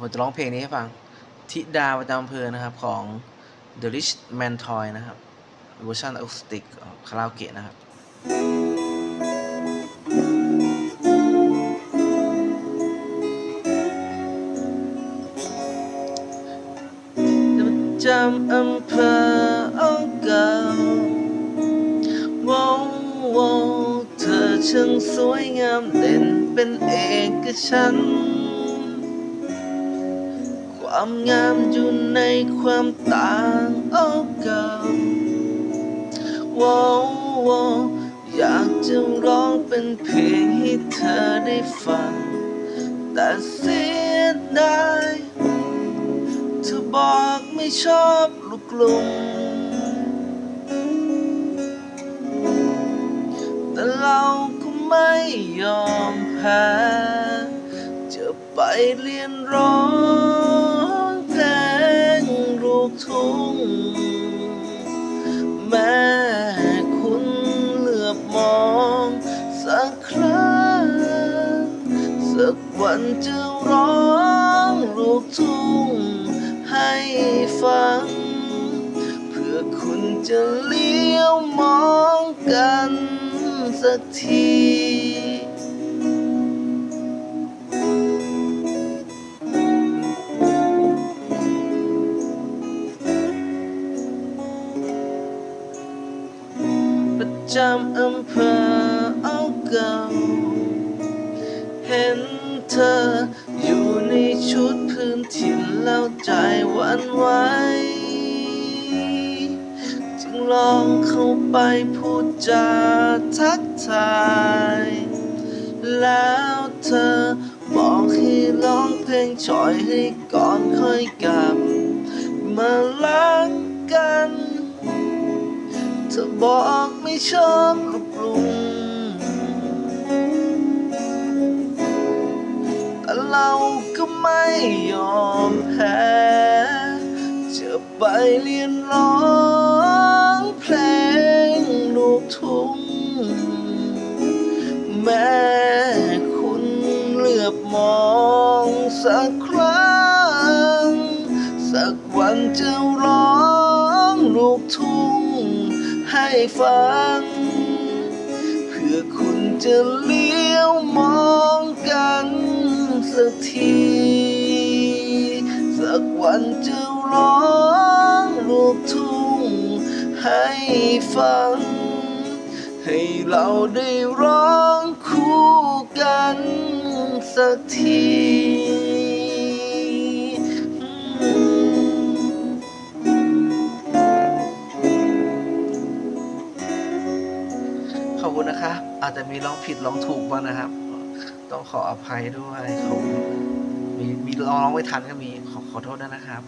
ผมจะร้องเพลงนี้ให้ฟัง ธิดาประจำอำเภอนะครับของ The Rich Man Toy นะครับเวอร์ชันอะคูสติกคาราโอเกะนะครับ จำอำเภอเอาเก่าวาวววเธอช่างสวยงามเด่นเป็นเอกฉันท์ ความงามอยู่ในความต่างเอาเก่าวาววาวอยากจะร้องเป็นเพลงให้เธอได้ฟัง แต่เสียดายเธอบอกไม่ชอบลูกกลุ่มแต่เราก็ไม่ยอมแพ้จะไปเรียนร้อง จะร้องลูกทุ่งให้ฟัง เพื่อคุณจะเลี้ยวมองกันสักทีประจำอำเภอเอาเก่า ชุดพื้นถิ่นแล้วใจหวั่นไหวจึงลองเข้าไปพูดจาทักทาย แล้วเธอบอกให้ร้องเพลงฉ่อยให้ก่อนค่อยกลับ มาล้างกันเธอบอกไม่ชอบลูกกรุงแต่เรา ไม่ยอมแพ้จะไปเรียนร้องเพลงลูกทุ่งแม่คุณเหลือบมองสักครั้ง สักวันจะร้องลูกทุ่งให้ฟัง เพื่อคุณจะเลี้ยว สักที สักวันจะร้องลูกทุ่งให้ฟัง ให้เราได้ร้องคู่กันสักทีขอบคุณนะครับ อาจจะมีร้องผิดร้องถูกบ้างนะครับ ต้องขออภัยด้วยเขามีมีร้องไม่ทันก็มีขอขอโทษด้วยนะครับ